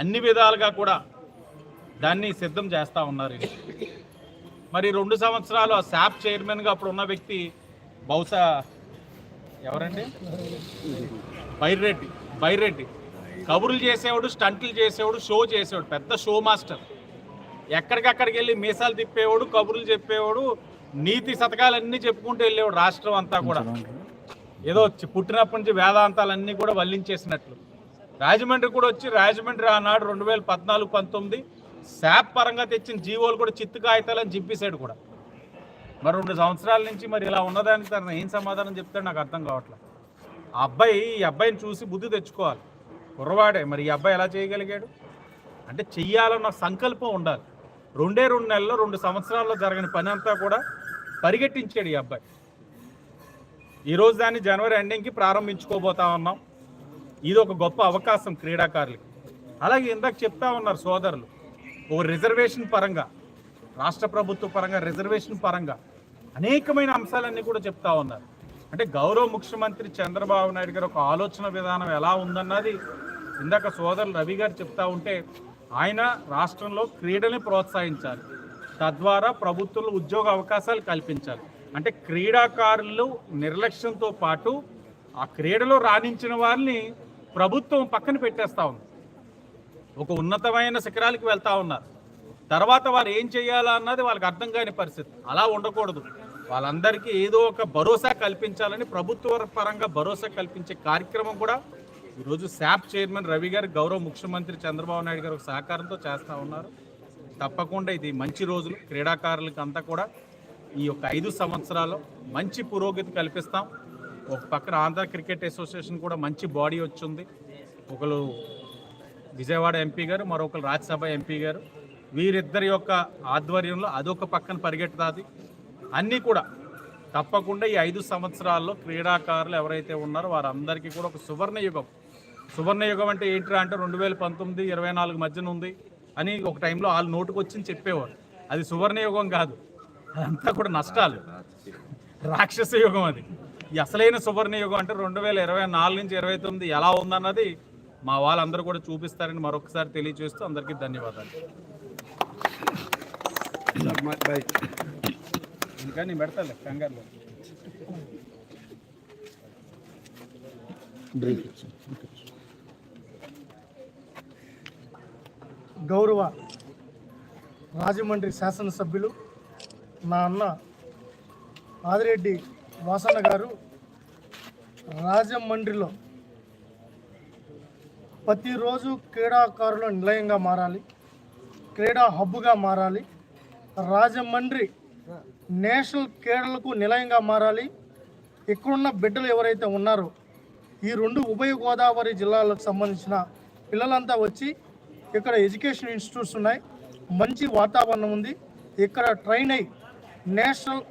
అన్ని విధాలుగా కూడా దాన్ని సిద్ధం చేస్తూ ఉన్నారు. మరి రెండు సంవత్సరాలు ఆ శాప్ చైర్మన్గా అప్పుడు ఉన్న వ్యక్తి బహుశా ఎవరండి? బైరెడ్డి. బైరెడ్డి. కబుర్లు చేసేవాడు స్టంట్లు చేసేవాడు షో చేసేవాడు పెద్ద షో మాస్టర్. ఎక్కడికక్కడికి వెళ్ళి మీసాలు తిప్పేవాడు కబుర్లు చెప్పేవాడు నీతి శతకాలన్నీ చెప్పుకుంటూ వెళ్ళేవాడు రాష్ట్రం అంతా కూడా. ఏదో పుట్టినప్పటి నుంచి వేదాంతాలన్నీ కూడా వల్లించేసినట్లు. రాజమండ్రి కూడా వచ్చి రాజమండ్రి ఆనాడు రెండు వేల పద్నాలుగు పంతొమ్మిది శాప్ పరంగా తెచ్చిన జీవోలు కూడా చిత్తు కాగితాలని చింపేశాడు కూడా. మరి రెండు సంవత్సరాల నుంచి మరి ఇలా ఉన్నదానికి తన ఏం సమాధానం చెప్తాడు నాకు అర్థం కావట్లేదు ఆ అబ్బాయి ఈ అబ్బాయిని చూసి బుద్ధి తెచ్చుకోవాలి. కుర్రవాడే మరి ఈ అబ్బాయి ఎలా చేయగలిగాడు? అంటే చెయ్యాలన్న సంకల్పం ఉండాలి. రెండే రెండు నెలల్లో రెండు సంవత్సరాల్లో జరగని పని అంతా కూడా పరిగెట్టించాడు ఈ అబ్బాయి. ఈరోజు దాన్ని జనవరి ఎండింగ్కి ప్రారంభించుకోబోతా ఉన్నాం. ఇది ఒక గొప్ప అవకాశం క్రీడాకారులకి. అలాగే ఇందాక చెప్తా ఉన్నారు సోదరులు ఓ రిజర్వేషన్ పరంగా రాష్ట్ర ప్రభుత్వ పరంగా రిజర్వేషన్ పరంగా అనేకమైన అంశాలన్నీ కూడా చెప్తా ఉన్నారు. అంటే గౌరవ ముఖ్యమంత్రి చంద్రబాబు నాయుడు గారు ఒక ఆలోచన విధానం ఎలా ఉందన్నది ఇందాక సోదరులు రవి గారు చెప్తా ఉంటే ఆయన రాష్ట్రంలో క్రీడల్ని ప్రోత్సహించాలి. తద్వారా ప్రభుత్వంలో ఉద్యోగ అవకాశాలు కల్పించాలి. అంటే క్రీడాకారులు నిర్లక్ష్యంతో పాటు ఆ క్రీడలో రాణించిన వారిని ప్రభుత్వం పక్కన పెట్టేస్తా ఉంది. ఒక ఉన్నతమైన శిఖరాలకు వెళ్తూ ఉన్నారు. తర్వాత వారు ఏం చేయాలా అన్నది వాళ్ళకి అర్థం కాని పరిస్థితి. అలా ఉండకూడదు. వాళ్ళందరికీ ఏదో ఒక భరోసా కల్పించాలని ప్రభుత్వ పరంగా భరోసా కల్పించే కార్యక్రమం కూడా ఈరోజు శాప్ చైర్మన్ రవి గారు గౌరవ ముఖ్యమంత్రి చంద్రబాబు నాయుడు గారు సహకారంతో చేస్తూ ఉన్నారు. తప్పకుండా ఇది మంచి రోజులు. క్రీడాకారులకు అంతా కూడా ఈ యొక్క ఐదు సంవత్సరాలు మంచి పురోగతి కల్పిస్తాం. ఒక పక్కన ఆంధ్ర క్రికెట్ అసోసియేషన్ కూడా మంచి బాడీ వచ్చింది. ఒకరు విజయవాడ ఎంపీ గారు మరొకరు రాజ్యసభ ఎంపీ గారు. వీరిద్దరి యొక్క ఆధ్వర్యంలో అదొక పక్కన పరిగెట్టుతుంది. అన్నీ కూడా తప్పకుండా ఈ ఐదు సంవత్సరాల్లో క్రీడాకారులు ఎవరైతే ఉన్నారో వారందరికీ కూడా ఒక సువర్ణ యుగం. సువర్ణ యుగం అంటే ఏంట్రా అంటే రెండు వేల పంతొమ్మిది ఇరవై నాలుగు మధ్యన ఉంది అని ఒక టైంలో వాళ్ళు నోటుకు వచ్చింది చెప్పేవారు. అది సువర్ణ యుగం కాదు. అదంతా కూడా నష్టాలు. రాక్షస యుగం అది. ఈ అసలైన సువర్ణ యుగం అంటే రెండు వేల ఇరవై నాలుగు నుంచి ఇరవై తొమ్మిది ఎలా ఉందన్నది మా వాళ్ళందరూ కూడా చూపిస్తారని మరొకసారి తెలియజేస్తూ అందరికీ ధన్యవాదాలు. ఇంకా నేను పెడతాలే కంగారులో. గౌరవ రాజమండ్రి శాసనసభ్యులు నా అన్న ఆదిరెడ్డి వాసన్న గారు రాజమండ్రిలో ప్రతిరోజు క్రీడాకారుల నిలయంగా మారాలి క్రీడా హబ్బుగా మారాలి రాజమండ్రి నేషనల్ క్రీడలకు నిలయంగా మారాలి. ఇక్కడున్న బిడ్డలు ఎవరైతే ఉన్నారో ఈ రెండు ఉభయ గోదావరి జిల్లాలకు సంబంధించిన పిల్లలంతా వచ్చి ఇక్కడ ఎడ్యుకేషన్ ఇన్స్టిట్యూట్స్ ఉన్నాయి. మంచి వాతావరణం ఉంది. ఇక్కడ ట్రైన్ అయి నేషనల్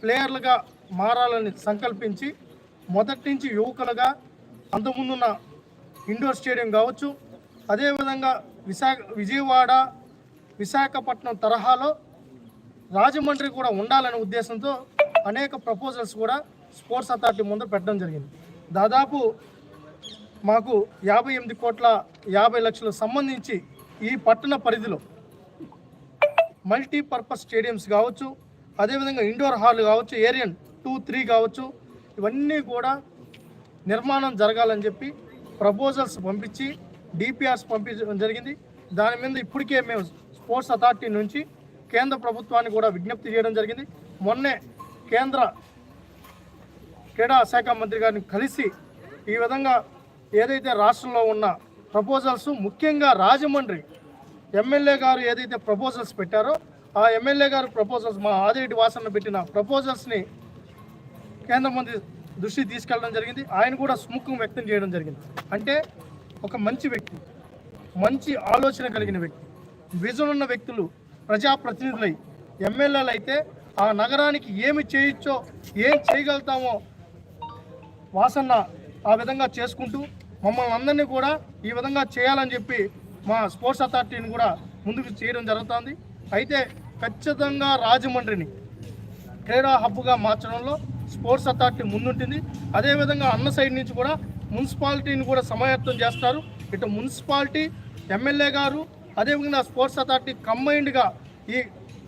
ప్లేయర్లుగా మారాలని సంకల్పించి మొదటి నుంచి యువకులుగా అంతకుముందున్న ఇండోర్ స్టేడియం కావచ్చు అదేవిధంగా విశాఖ విజయవాడ విశాఖపట్నం తరహాలో రాజమండ్రి కూడా ఉండాలనే ఉద్దేశంతో అనేక ప్రపోజల్స్ కూడా స్పోర్ట్స్ అథారిటీ ముందు పెట్టడం జరిగింది. దాదాపు మాకు యాభై ఎనిమిది కోట్ల యాభై లక్షలకు సంబంధించి ఈ పట్టణ పరిధిలో మల్టీపర్పస్ స్టేడియంస్ కావచ్చు అదేవిధంగా ఇండోర్ హాల్ కావచ్చు ఏరియన్ టూ త్రీ కావచ్చు ఇవన్నీ కూడా నిర్మాణం జరగాలని చెప్పి ప్రపోజల్స్ పంపించి డిపిఆర్స్ పంపించడం జరిగింది. దాని మీద ఇప్పటికే మేము స్పోర్ట్స్ అథారిటీ నుంచి కేంద్ర ప్రభుత్వాన్ని కూడా విజ్ఞప్తి చేయడం జరిగింది. మొన్నే కేంద్ర క్రీడా శాఖ మంత్రి గారిని కలిసి ఈ విధంగా ఏదైతే రాష్ట్రంలో ఉన్న ప్రపోజల్స్ ముఖ్యంగా రాజమండ్రి ఎమ్మెల్యే గారు ఏదైతే ప్రపోజల్స్ పెట్టారో ఆ ఎమ్మెల్యే గారు ప్రపోజల్స్ మా ఆదిరెడ్డి వాసన పెట్టిన ప్రపోజల్స్ని కేంద్ర మంత్రి దృష్టి తీసుకెళ్ళడం జరిగింది. ఆయన కూడా సుముఖం వ్యక్తం చేయడం జరిగింది. అంటే ఒక మంచి వ్యక్తి మంచి ఆలోచన కలిగిన వ్యక్తి విజన్ ఉన్న వ్యక్తులు ప్రజాప్రతినిధులై ఎమ్మెల్యేలు అయితే ఆ నగరానికి ఏమి చేయొచ్చో ఏం చేయగలుగుతామో వాసన్న ఆ విధంగా చేసుకుంటూ మమ్మల్ని అందరినీ కూడా ఈ విధంగా చేయాలని చెప్పి మా స్పోర్ట్స్ అథారిటీని కూడా ముందుకు చేయడం జరుగుతుంది. అయితే ఖచ్చితంగా రాజమండ్రిని క్రీడా హబ్గా మార్చడంలో స్పోర్ట్స్ అథారిటీ ముందుంటుంది. అదేవిధంగా అన్న సైడ్ నుంచి కూడా మున్సిపాలిటీని కూడా సమాయత్తం చేస్తారు. ఇటు మున్సిపాలిటీ ఎమ్మెల్యే గారు అదేవిధంగా స్పోర్ట్స్ అథారిటీ కంబైన్డ్గా ఈ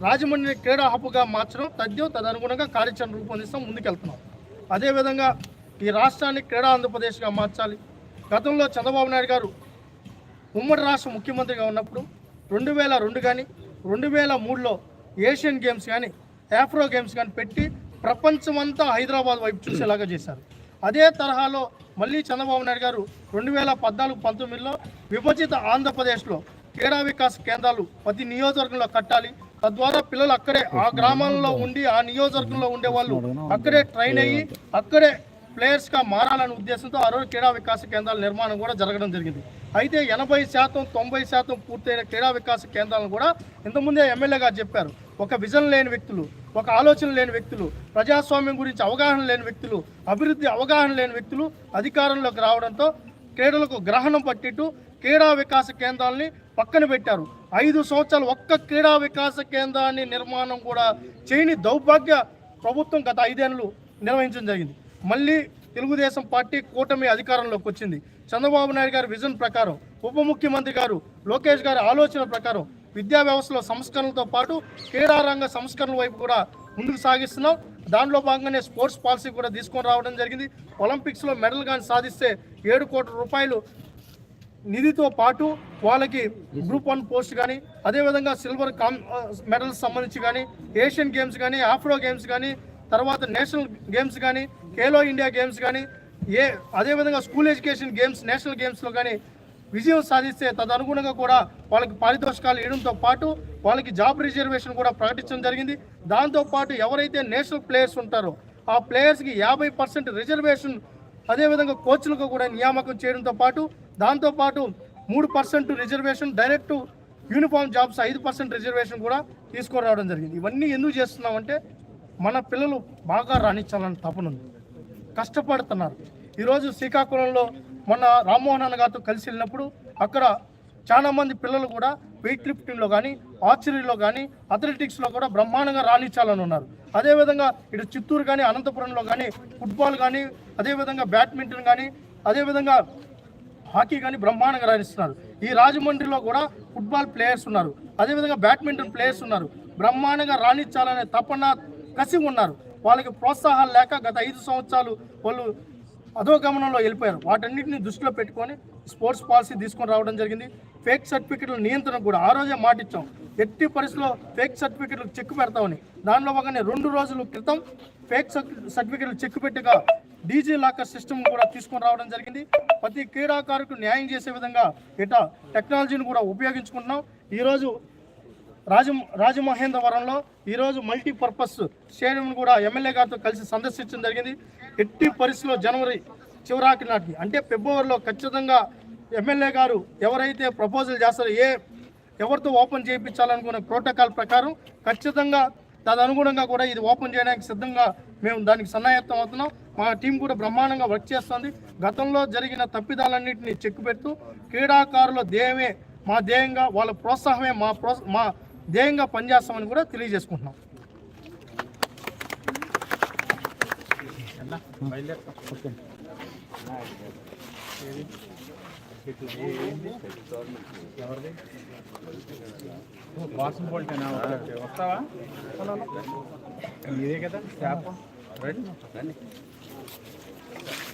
రాజమండ్రిని క్రీడా హబ్గా మార్చడం తథ్యం తదనుగుణంగా కార్యాచరణ రూపొందిస్తాం ముందుకెళ్తున్నాం. అదేవిధంగా ఈ రాష్ట్రాన్ని క్రీడా ఆంధ్రప్రదేశ్గా మార్చాలి. గతంలో చంద్రబాబు నాయుడు గారు ఉమ్మడి రాష్ట్ర ముఖ్యమంత్రిగా ఉన్నప్పుడు రెండు వేల రెండు కానీ రెండు వేల మూడులో ఏషియన్ గేమ్స్ కానీ ఆఫ్రో గేమ్స్ కానీ పెట్టి ప్రపంచమంతా హైదరాబాద్ వైపు చూసేలాగా చేశారు. అదే తరహాలో మళ్ళీ చంద్రబాబు నాయుడు గారు రెండు వేల పద్నాలుగు పంతొమ్మిదిలో విభజిత ఆంధ్రప్రదేశ్లో క్రీడా వికాస్ కేంద్రాలు ప్రతి నియోజకవర్గంలో కట్టాలి. తద్వారా పిల్లలు అక్కడే ఆ గ్రామాల్లో ఉండి ఆ నియోజకవర్గంలో ఉండే వాళ్ళు అక్కడే ట్రైన్ అయ్యి అక్కడే ప్లేయర్స్గా మారాలనే ఉద్దేశంతో ఆ రోజు క్రీడా వికాస కేంద్రాల నిర్మాణం కూడా జరగడం జరిగింది. అయితే ఎనభై శాతం తొంభై శాతం పూర్తయిన క్రీడా వికాస కేంద్రాలను కూడా ఇంతకుముందే ఎమ్మెల్యే గారు చెప్పారు. ఒక విజన్ లేని వ్యక్తులు ఒక ఆలోచన లేని వ్యక్తులు ప్రజాస్వామ్యం గురించి అవగాహన లేని వ్యక్తులు అభివృద్ధి అవగాహన లేని వ్యక్తులు అధికారంలోకి రావడంతో క్రీడలకు గ్రహణం పట్టిట్టు క్రీడా వికాస కేంద్రాలని పక్కన పెట్టారు. ఐదు సంవత్సరాలు ఒక్క క్రీడా వికాస కేంద్రాన్ని నిర్మాణం కూడా చేయని దౌర్భాగ్య ప్రభుత్వం గత ఐదేళ్ళు నిర్వహించడం జరిగింది. మళ్ళీ తెలుగుదేశం పార్టీ కూటమి అధికారంలోకి వచ్చింది. చంద్రబాబు నాయుడు గారి విజన్ ప్రకారం ఉప ముఖ్యమంత్రి గారు లోకేష్ గారి ఆలోచన ప్రకారం విద్యా వ్యవస్థలో సంస్కరణలతో పాటు క్రీడా రంగ సంస్కరణల వైపు కూడా ముందుకు సాగిస్తున్నాం. దానిలో భాగంగానే స్పోర్ట్స్ పాలసీ కూడా తీసుకొని రావడం జరిగింది. ఒలింపిక్స్లో మెడల్ కానీ సాధిస్తే ఏడు కోట్ల రూపాయలు నిధితో పాటు వాళ్ళకి గ్రూప్ వన్ పోస్ట్ కానీ అదేవిధంగా సిల్వర్ కామ్ మెడల్స్ సంబంధించి కానీ ఏషియన్ గేమ్స్ కానీ ఆఫ్రో గేమ్స్ కానీ తర్వాత నేషనల్ గేమ్స్ కానీ ఖేలో ఇండియా గేమ్స్ కానీ ఏ అదేవిధంగా స్కూల్ ఎడ్యుకేషన్ గేమ్స్ నేషనల్ గేమ్స్లో కానీ విజయం సాధిస్తే తదనుగుణంగా కూడా వాళ్ళకి పారితోషికాలు ఇవ్వడంతో పాటు వాళ్ళకి జాబ్ రిజర్వేషన్ కూడా ప్రకటించడం జరిగింది. దాంతోపాటు ఎవరైతే నేషనల్ ప్లేయర్స్ ఉంటారో ఆ ప్లేయర్స్కి యాభై పర్సెంట్ రిజర్వేషన్ అదేవిధంగా కోచ్లకు కూడా నియామకం చేయడంతో పాటు దాంతోపాటు మూడు percent reservation direct uniform jobs ఐదు పర్సెంట్ రిజర్వేషన్ కూడా తీసుకురావడం జరిగింది. ఇవన్నీ ఎందుకు చేస్తున్నామంటే మన పిల్లలు బాగా రాణించాలని తపనుంది కష్టపడుతున్నారు. ఈరోజు శ్రీకాకుళంలో మొన్న రామ్మోహన్ అన్న గారితో కలిసి వెళ్ళినప్పుడు అక్కడ చాలామంది పిల్లలు కూడా వెయిట్ లిఫ్టింగ్లో కానీ ఆర్చరీలో కానీ అథ్లెటిక్స్లో కూడా బ్రహ్మాండంగా రాణించాలని ఉన్నారు. అదేవిధంగా ఇటు చిత్తూరు కానీ అనంతపురంలో కానీ ఫుట్బాల్ కానీ అదేవిధంగా బ్యాడ్మింటన్ కానీ అదేవిధంగా హాకీ కానీ బ్రహ్మాండంగా రాణిస్తున్నారు. ఈ రాజమండ్రిలో కూడా ఫుట్బాల్ ప్లేయర్స్ ఉన్నారు. అదేవిధంగా బ్యాడ్మింటన్ ప్లేయర్స్ ఉన్నారు. బ్రహ్మాండంగా రాణించాలనే తపన కసి ఉన్నారు. వాళ్ళకి ప్రోత్సాహాలు లేక గత ఐదు సంవత్సరాలు వాళ్ళు అధోగమనంలో వెళ్ళిపోయారు. వాటన్నిటిని దృష్టిలో పెట్టుకొని స్పోర్ట్స్ పాలసీ తీసుకొని రావడం జరిగింది. ఫేక్ సర్టిఫికెట్ల నియంత్రణ కూడా ఆ రోజే మాటిచ్చాం. ఎట్టి పరిస్థితిలో ఫేక్ సర్టిఫికెట్లు చెక్ పెడతామని. దానిలో భాగంగా రెండు రోజుల క్రితం ఫేక్ సర్టిఫికెట్లు చెక్ పెట్టగా డీజీ లాకర్ సిస్టమ్ కూడా తీసుకొని రావడం జరిగింది. ప్రతి క్రీడాకారుకు న్యాయం చేసే విధంగా ఇట టెక్నాలజీని కూడా ఉపయోగించుకుంటున్నాం. ఈరోజు రాజ రాజమహేంద్రవరంలో ఈరోజు మల్టీపర్పస్ స్టేడియం కూడా ఎమ్మెల్యే గారితో కలిసి సందర్శించడం జరిగింది. ఎట్టి పరిస్థితిలో జనవరి చివరాకి నాటికి అంటే ఫిబ్రవరిలో ఖచ్చితంగా ఎమ్మెల్యే గారు ఎవరైతే ప్రపోజల్ చేస్తారో ఏ ఎవరితో ఓపెన్ చేయించాలనుకునే ప్రోటోకాల్ ప్రకారం ఖచ్చితంగా తదనుగుణంగా కూడా ఇది ఓపెన్ చేయడానికి సిద్ధంగా మేము దానికి సన్నాయత్తం అవుతున్నాం. మా టీం కూడా బ్రహ్మాండంగా వర్క్ చేస్తుంది. గతంలో జరిగిన తప్పిదాలన్నింటినీ చెక్ పెడుతూ క్రీడాకారుల ధ్యేయమే మా ధ్యేయంగా వాళ్ళ ప్రోత్సాహమే మా ప్రో మా ధ్యేయంగా పనిచేస్తామని కూడా తెలియజేసుకుంటున్నాం. వాసన బోల్టేనా వస్తావా ఇదే కదా రండి బయటికి తిప్పేసేయండి, లోపల బాగోవు కదా అన్నా,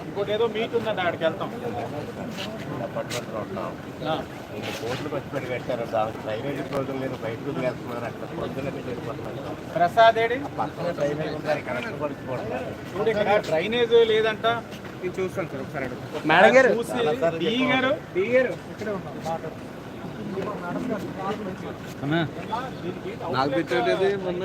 ఇంకోటి ఏదో మీట్ ఉందండి ఆడికి వెళ్తాం. అపార్ట్మెంట్లో ఉన్నాం ఆ, ఇంకా కోట్లు ఖర్చు పెట్టి కట్టారు దానికి డ్రైనేజ్ రోజులు లేదు బయటకు వదిలేస్తున్నారు అక్కడ పొద్దున్న వెళ్ళిపోతున్నారు ప్రసాద్ ఏడి? పక్కన డ్రైనేజ్ అది కరెక్ట్ చూడు ఇక్కడ డ్రైనేజ్ లేదంట. చూస్తాను సార్ ఒకసారి మేడం గారు చూసి డి గారు డి గారు ఇక్కడే ఉన్నారు నాకు పెట్టేది మొన్న?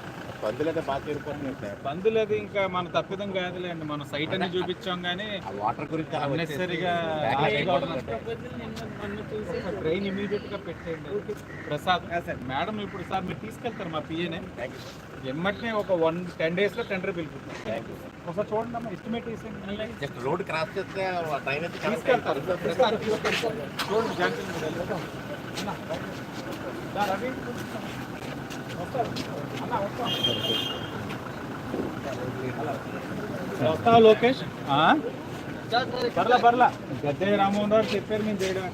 అది ఇంకా మన తప్పిదం కాదులేండి మనం సైట్ అన్ని చూపించాం కానీ వాటర్ గురించి అన్నెసరిగా ట్రైన్ ఇమీడియట్గా పెట్టేయండి. ప్రసాద్ మేడం ఇప్పుడు సార్ మీరు తీసుకెళ్తారు మా పిఏనే ఎమ్మటినే ఒక వన్ టెన్ డేస్లో టెండర్ పిలుపుతాం ఒకసారి చూడండి అమ్మా ఎస్టిమేట్ వేసేయండి జస్ట్ రోడ్ క్రాస్ చేస్తే ఆ ట్రైన్ తీసుకెళ్తారు. చూడండి రవి. వస్తావా లోకేష్? బర్లా బర్లా గద్దె రామోహన్ రావు చెప్పారు మేము చేయడం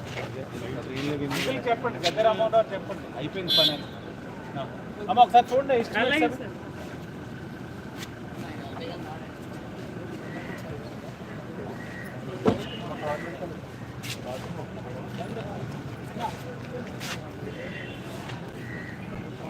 చెప్పండి గద్దె రామోహన్ రావు చెప్పండి. అయిపోయింది పని. అమ్మ ఒకసారి చూడండి Thank.